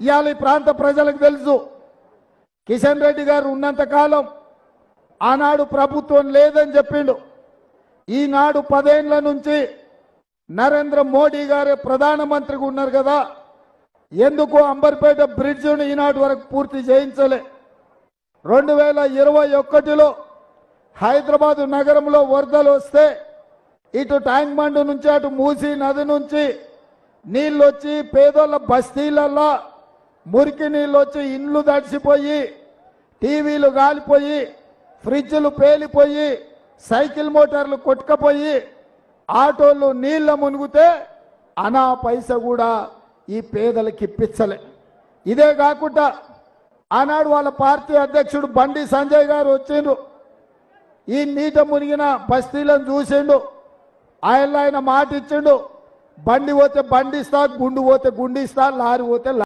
ఇవాళ ఈ ప్రాంత ప్రజలకు తెలుసు. కిషన్ రెడ్డి గారు ఉన్నంత కాలం ఆనాడు ప్రభుత్వం లేదని చెప్పిండు. ఈనాడు పదేండ్ల నుంచి నరేంద్ర మోడీ గారే ప్రధానమంత్రిగా ఉన్నారు కదా. ఎందుకు అంబర్పేట బ్రిడ్జ్ను ఈనాటి వరకు పూర్తి చేయించలే? రెండు వేల ఇరవై ఒకటిలో హైదరాబాదు నగరంలో వరదలు వస్తే ఇటు ట్యాంక్ బండ్ నుంచి అటు మూసి నది నుంచి నీళ్ళు వచ్చి పేదోళ్ళ బస్తీలల్లో మురికి నీళ్ళు వచ్చి ఇండ్లు తడిసిపోయి టీవీలు గాలిపోయి ఫ్రిడ్జ్లు పేలిపోయి సైకిల్ మోటార్లు కొట్టుకపోయి ఆటోలు నీళ్ళ మునిగితే అనా పైస కూడా ఈ పేదలకి ఇప్పించలే. ఇదే కాకుండా ఆనాడు వాళ్ళ పార్టీ అధ్యక్షుడు బండి సంజయ్ గారు వచ్చిండు ఈ నీట మునిగిన బస్తీలను చూసిండు. ఆయన ఆయన మాట ఇచ్చిండు బండి పోతే బండి ఇస్తా గుండు పోతే గుండిస్తా లారీ పోతే